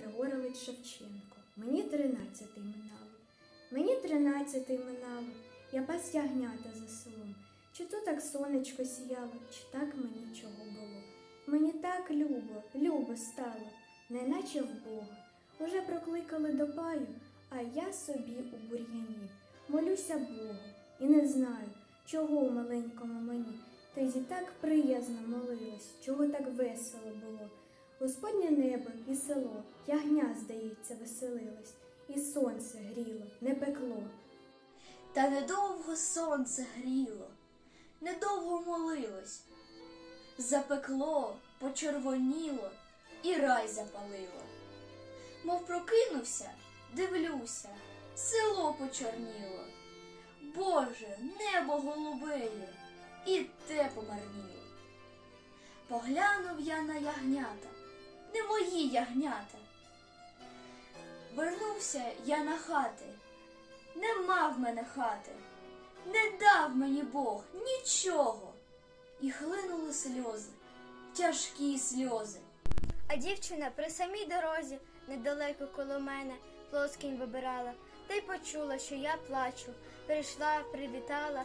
Григорович Шевченко. Мені тринадцятий минало. Мені тринадцятий минало. Я пас ягнята за селом. Чи то так сонечко сіяло, чи так мені чого було. Мені так любо, любо стало, неначе в Бога. Уже прокликали до паю, а я собі у бур'яні. Молюся Богу і не знаю, чого у маленькому мені. Тоді так приязно молилась, чого так весело було. Господнє небо і село, ягня, здається, веселилось, і сонце гріло, не пекло. Та недовго сонце гріло, недовго молилось. Запекло, почервоніло і рай запалило. Мов прокинувся, дивлюся, село почорніло. Боже, небо голубеє, і те помарніло. Поглянув я на ягнята, не мої ягнята. Вернувся я на хати, Нема в мене хати, не дав мені Бог нічого. І хлинули сльози, тяжкі сльози. А дівчина при самій дорозі, недалеко коло мене, плоскінь вибирала, та й почула, що я плачу. Прийшла, привітала,